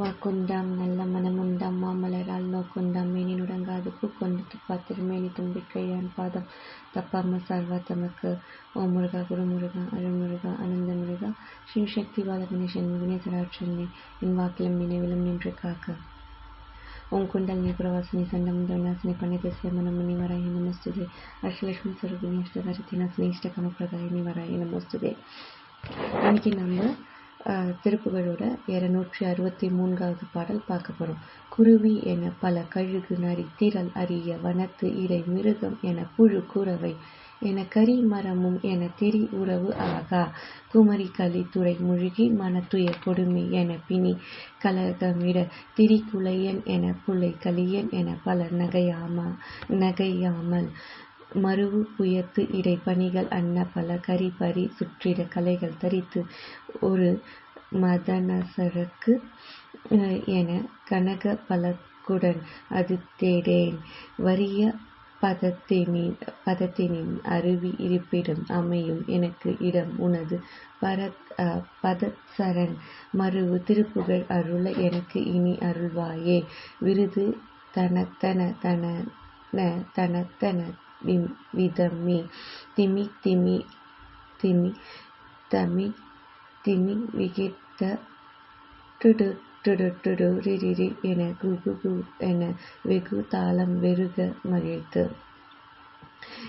வாக்குண்டாம் நல்ல மனமுண்டாம் மாமலரால் நோக்குண்டாம் மேனி நுடங்காது பூக்கொண்டு துப்பாத் திருமேனி தும்பிக்கையான் பாதம் தப்பாம சார்வா தமக்கு ஓம் முருகா குருமுருகா அருள்முருகா அனந்த முருகா ஸ்ரீ சக்தி பாலகணேசன் வினேசராட்சன்னி என் வாக்கிலும் நினைவிலும் நின்று காக்க ಓಂ ಕುಂಡಲಿನಿ ಪ್ರವಾಸಿನಿ ಸಂಡಮುಂಡನಾಸಿನಿ ಪಣಿತಸ್ಯ ಮನಮುನಿ ವರಾಯಿ ನಮಸ್ತುದೆ ಅಷ್ಟಲಕ್ಷ್ಮಿ ಸ್ವರೂಪಿಣಿ ಅಷ್ಟಧಾರಿತಿ ನಾಸಿನಿ ಇಷ್ಟಕಮಪ್ರದಾಯಿನಿ ವರಾಯಿ ನಮಸ್ತುದೆ இன்னைக்கு நம்ம ஆஹ், திருப்புகழோட இருநூற்றி அறுபத்தி மூன்றாவது பாடல் பார்க்க குருவி என பல கழுகு நரி திரள் அரிய வனத்து இறை மிருகம் என புழு குறவை என கரி மரமும் என திரி உறவு ஆகா. குமரி களி துறை முழுகி மனத்துய கொடுமை என பிணி கலகமிட திரிகுலையன் என புலை கலியன் என பல நகையாமா நகையாமல். மருவு இடை இடைப்பணிகள் அன்ன பல கரி பரி சுற்றிட கலைகள் தரித்து ஒரு மதனசரக்கு என கனக பலக்குடன் அது தேடேன். வறிய பதத்தினின் பதத்தினின் அருவி இருப்பிடம் அமையும் எனக்கு இடம் உனது. பரத் பதசரன் மறுவு மருவு திருப்புகழ் அருள எனக்கு இனி அருள்வாயே. விருது தனத்தன தன தனத்தன விதமே. திமி திமி திமி தமி திமி விகித்த டுடு டுடு டுடு ரிரிரி என குகு கு என வெகு தாளம் வெறுக மகிழ்த்து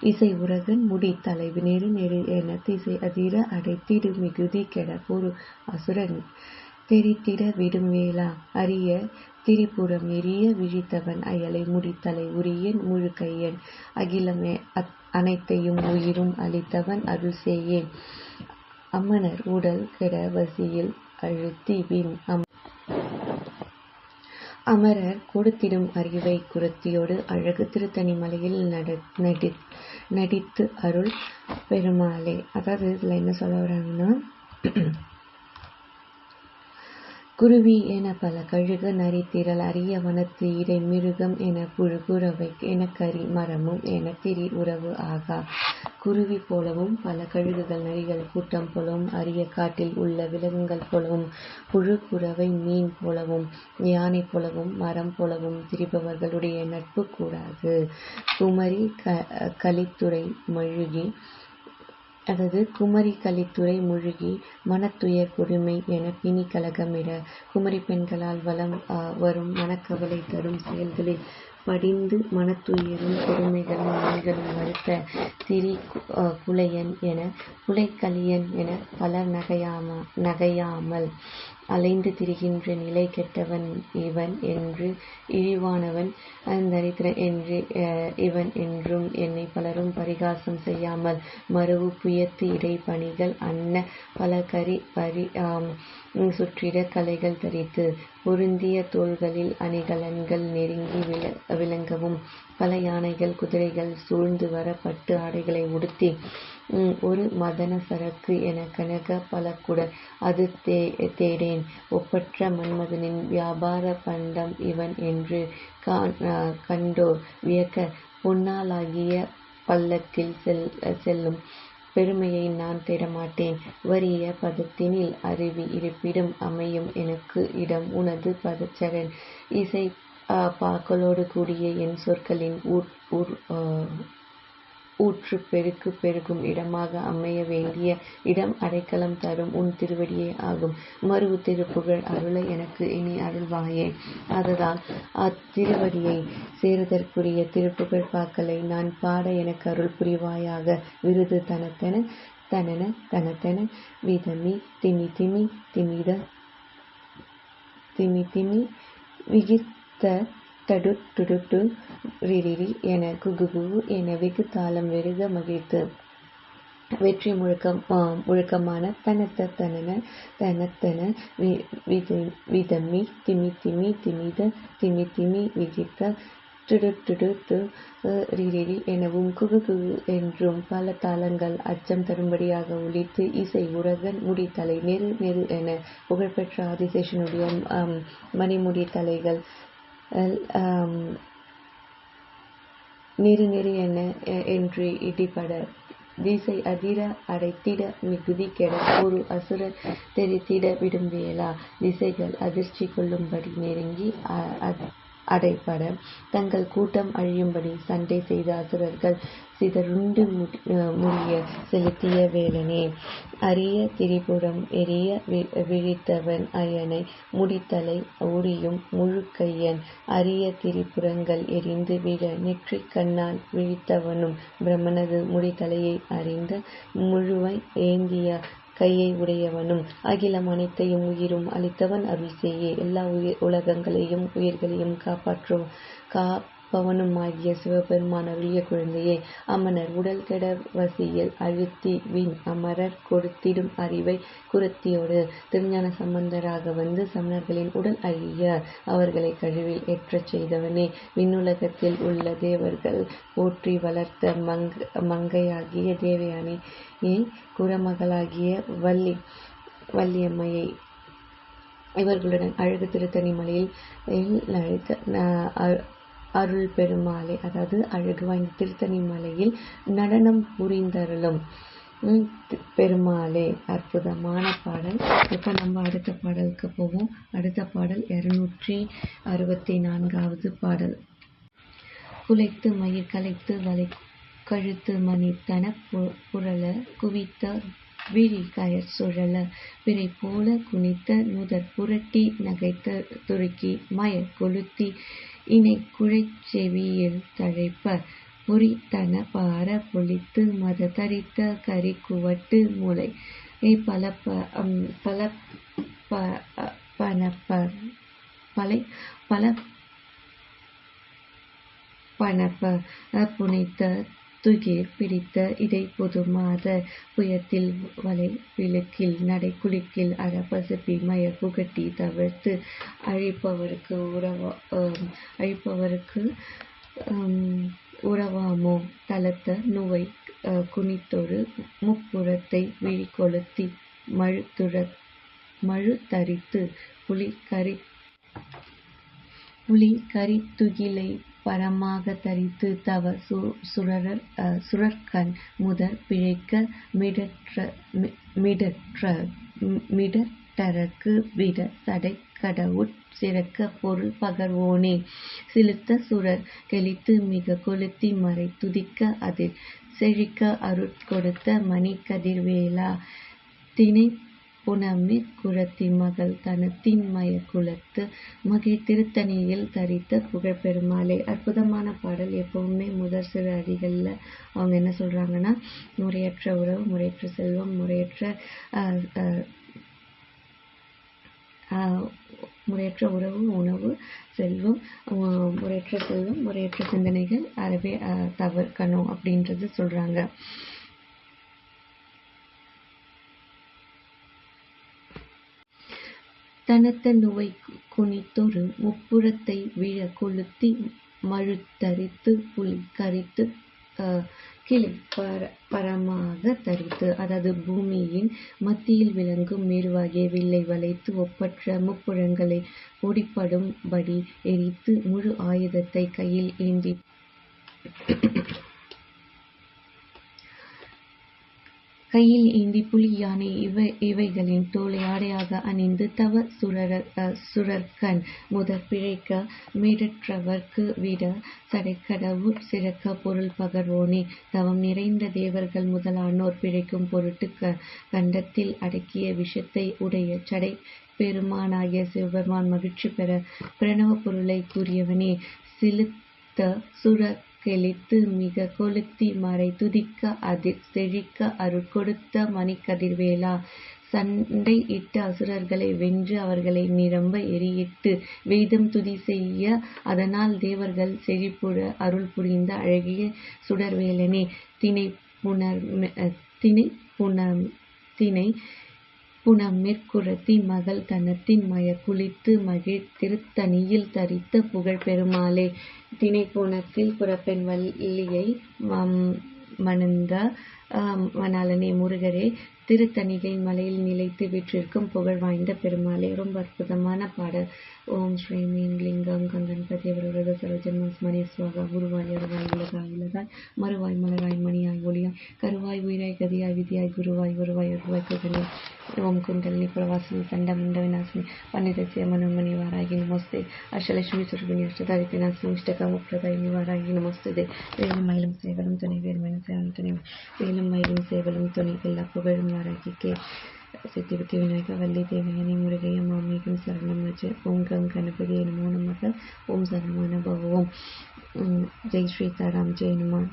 இசை உரகன் முடி தலைவி நெரு நெரு என திசை அதிர அடைத்திடு மிகுதி கெட பொரு அசுரன் தெரித்திட விடும் வேளா அரிய திரிபுரம் எரிய விழித்தவன் அயலை முடித்தலை உரியன் முழு கையன் அகிலமே அனைத்தையும் உயிரும் அளித்தவன் அருள்சேயே. செய்யேன் அம்மனர் உடல் கெட வசியில் அழுத்தி வின் அம் அமரர் கொடுத்திடும் அறிவை குரத்தியோடு அழகு திருத்தணி மலையில் நடித்து அருள் பெருமாளே அதாவது இதில் என்ன சொல்ல வராங்கன்னா குருவி என பல கழுகு நரி திரள் அரிய வனத்து இடை மிருகம் என புழுகுறவை என கரி மரமும் என திரி உறவு ஆகா. குருவி போலவும் பல கழுகுகள் நரிகள் கூட்டம் போலவும் அரிய காட்டில் உள்ள விலங்குகள் போலவும் புழு மீன் போலவும் யானை போலவும் மரம் போலவும் திரிபவர்களுடைய நட்பு கூடாது. குமரி க கலித்துறை மழுகி அதாவது குமரி கலித்துறை முழுகி மனத்துயர் கொடுமை என பிணி கலகமிட குமரி பெண்களால் வலம் வரும் மனக்கவலை தரும் செயல்களில் படிந்து மனத்துயரும் கொடுமைகளும் நோய்களும் வருத்த திரி குலையன் என புலைக்கலியன் என பலர் நகையாம நகையாமல் அலைந்து திரிகின்ற நிலை கெட்டவன் இவன் என்று இழிவானவன் தரித்திரன் என்று அஹ், இவன் என்றும் என்னை பலரும் பரிகாசம் செய்யாமல் மறுவு புயத்து இடைப்பணிகள் அன்ன பல கரி பரி சுற்றிட கலைகள் தரித்து பொருந்திய தோள்களில் அணிகலன்கள் நெருங்கி விள விளங்கவும் பல யானைகள் குதிரைகள் சூழ்ந்து வர பட்டு ஆடைகளை உடுத்தி ஒரு மதன சரக்கு என கனக பலக்குடர் அது தே தேடேன். ஒப்பற்ற மன்மதனின் வியாபார பண்டம் இவன் என்று கண்டோர். வியக்க பொன்னாலாகிய பல்லக்கில் செல் செல்லும் பெருமையை நான் தேடமாட்டேன். வறிய பதத்தினில் அருவி இருப்பிடம் அமையும் எனக்கு இடம் உனது பதச்சரண் இசை ஆஹ், பாக்களோடு கூடிய என் சொற்களின் ஊர் ஊர் ஊற்று பெருக்கு பெருகும் இடமாக அமைய வேண்டிய இடம் அடைக்கலம் தரும் உன் திருவடியே ஆகும். மறுவு திருப்புகழ் அருளை எனக்கு இனி அருள்வாயே. அதனால் அத்திருவடியை சேருதற்குரிய திருப்புகழ் பாக்களை நான் பாட எனக்கு அருள் புரிவாயாக. விருது தனத்தென தனன தனத்தென விதமி திமி திமி திமித திமி திமி விகித்த தடு துடுட்டு ரிரிரி என குகுகு என வெகு தாளம் வெறுக மகிழ்த்து. வெற்றி முழக்கம் முழுக்கமான முழக்கமான தனத்த தனன தனத்தன வி- வித- விதமி திமி திமி திமித திமி திமி விஜித்த துடு துடு து ரிரிரி எனவும் குகு குகு என்றும் பல தாளங்கள் அச்சம் தரும்படியாக ஒழித்து இசை உரகன் முடித்தலை நெரு நெரு என புகழ்பெற்ற ஆதிசேஷனுடைய மணிமுடி தலைகள் நெறி நெறி என என்று இடிபட திசை அதிர அடைத்திட மிகுதி கெட ஒரு அசுரர் தெரித்திட விரும்பியலா? திசைகள் அதிர்ச்சி கொள்ளும்படி நெருங்கி அடைபட தங்கள் கூட்டம் அழியும்படி சண்டை செய்த அசுரர்கள் சிதறுண்டு முடிய செலுத்திய வேலனே. அரிய திரிபுரம் எரிய விழித்தவன் அயனை முடித்தலை ஊழியும் முழுக்கையன். அரிய திரிபுரங்கள் எரிந்து விழ நெற்றிக் கண்ணால் விழித்தவனும் பிரமனது முடித்தலையை அறிந்த முழுவை ஏந்திய கையை உடையவனும் அகிலம் அனைத்தையும் உயிரும் அளித்தவன் அருள் எல்லா உயிர் உலகங்களையும் உயிர்களையும் காப்பாற்றும். காப்பவனுமாகிய சிவபெருமான் அருளிய குழந்தையே அமனர் உடல் கெட வசியில் அழுத்தி வின் அமரர் கொடுத்திடும் அறிவை குரத்தியோடு திருஞான சம்பந்தராக வந்து சமணர்களின் உடல் அழிய அவர்களை கழிவில் ஏற்றச் செய்தவனே விண்ணுலகத்தில் உள்ள தேவர்கள் போற்றி வளர்த்த மங் மங்கையாகிய தேவயானை குரமகளாகிய வள்ளி வள்ளியம்மையை இவர்களுடன் அழகு திருத்தணி மலையில் அருள் பெருமாளே அதாவது அழகு வாய்ந்த திருத்தணி மலையில் நடனம் புரிந்தருளும். பெருமாளே அற்புதமான பாடல். இப்போ நம்ம அடுத்த பாடலுக்கு போவோம். அடுத்த பாடல் இருநூற்றி அறுபத்தி நான்காவது பாடல். குலைத்து மயிர் கலைத்து வலை கழுத்து மணி தன புரள குவித்த விழி கயர் சுழல பிறை போல குனித்த நுதற் புரட்டி நகைத்த துருக்கி மயர் கொளுத்தி இணை குழைச் செவியில் தழைப்ப பொறித்தன பார பொழித்து மத தரித்த கரி குவட்டு முளை பல பல பனப்ப பலை பல பணப்ப புனைத்த துகிர் பிடித்த இடை பொதுமாத புயத்தில் வலை விழுக்கில் நடை குலுக்கில் அற பசுப்பி புகட்டி தவிர்த்து அழிப்பவருக்கு உறவா அழிப்பவருக்கு உறவாமோ? தளத்த நுவை குனித்தொரு முப்புறத்தை விழி கொளுத்தி மழுத்துற பரமாக தரித்து தவ சுரர் சுரர்கண் முதற் பிழைக்க மிடற்ற மிடற்ற மிடற்றற்கு விட தடை கடவுட் சிறக்க பொருள் பகர்வோனே. சிலுத்த சுரர் கெளித்து மிக கொளுத்தி மறை துதிக்க அதில் செழிக்க அருட்கொடுத்த மணி கதிர்வேலா தினை புனமிற் குரத்தி மகள் தனத்தின் மய குலத்து மகிழ் திருத்தணியில் தரித்த புகழ் பெருமாளே அற்புதமான பாடல். எப்பவுமே முதற் சிறு அடிகளில் அவங்க என்ன சொல்கிறாங்கன்னா முறையற்ற உறவு முறையற்ற செல்வம் முறையற்ற முறையற்ற உறவு உணவு செல்வம் முறையற்ற செல்வம் முறையற்ற சிந்தனைகள் அறவே தவிர்க்கணும் அப்படின்றது சொல்கிறாங்க தனத்த நுவை குனித்தொரு முப்புறத்தை விழ கொளுத்தி மழுத்தரித்து புலி கரித்து கிளை பர பரமாக தரித்து அதாவது பூமியின் மத்தியில் விளங்கும் மேருவாகிய வில்லை வளைத்து ஒப்பற்ற முப்புறங்களை ஒடிப்படும்படி எரித்து முழு ஆயுதத்தை கையில் ஏந்தி கையில் ஏந்தி புலி யானை இவை இவைகளின் தோலை ஆடையாக அணிந்து தவ சுரர் சுரர்கண் முதற் பிழைக்க மேடற்றவர்க்கு விட சடைக்கடவுட் சிறக்க பொருள் பகர்வோனே. தவம் நிறைந்த தேவர்கள் முதலானோர் பிழைக்கும் பொருட்டு க கண்டத்தில் அடக்கிய விஷத்தை உடைய சடை பெருமானாகிய சிவபெருமான் மகிழ்ச்சி பெற பிரணவ பொருளை கூறியவனே சிலுத்த சுரர் கிழித்து மிக கொளுத்தி மறை துதிக்க அதிர் செழிக்க அருட்கொடுத்த மணிக்கதிர்வேலா. சண்டை இட்டு அசுரர்களை வென்று அவர்களை நிரம்ப எரியிட்டு வேதம் துதி செய்ய அதனால் தேவர்கள் செழிப்புற அருள் புரிந்த அழகிய சுடர்வேலனே. தினை புனர் புனம் தினை புனமிற்குரத்தி மகள் தனத்தின் மய குளித்து மகிழ் திருத்தணியில் தரித்த புகழ் பெருமாளே. திணைப்புணத்தில் புறப்பெண் வள்ளியை மணந்த ஆம், முருகரே திருத்தணிகை மலையில் நிலைத்து விற்றிருக்கும் புகழ் வாய்ந்த பெருமாளே ரொம்ப அற்புதமான பாடல். ஓம் ஸ்ரீ மீன் லிங்கம் கங்கன்பதி அவரது சரோஜன்மஸ்மணி சுவாகா குருவாய் அருவாய் உலகாய் உலகாய் மறுவாய் மலராய் மணியாய் ஒளியாய். கருவாய் உயிராய் கதியாய் விதியாய் குருவாய் வருவாய் அருவாய் குகனே. ஓம் குண்டலினி பிரவாசினி சண்ட முண்ட விநாசினி. பன்னிரசிய மனோமணி வாராகி நமஸ்தே. அஷ்டலட்சுமி சுரபிணி அஷ்டதாரி இஷ்டகாம பிரதாயினி வாராகி நமஸ்தே. வேலும் மயிலும் சேவலும் துணை வேலுமயிலும் சேவலும் துணை வேலும் மயிலும் சேவலும் துணை புகழும் வாராகிக்கே சித்திபுத்தி விநாயக வள்ளி தேவயானி முருகைய மாமிகம் சரணம் வச்சு ஓம் கம் கணபதி நமோ நமக ஓம் சரணமான பவ ஓம் உம், ஜெய் ஸ்ரீ தாராம் ஜெயனுமான்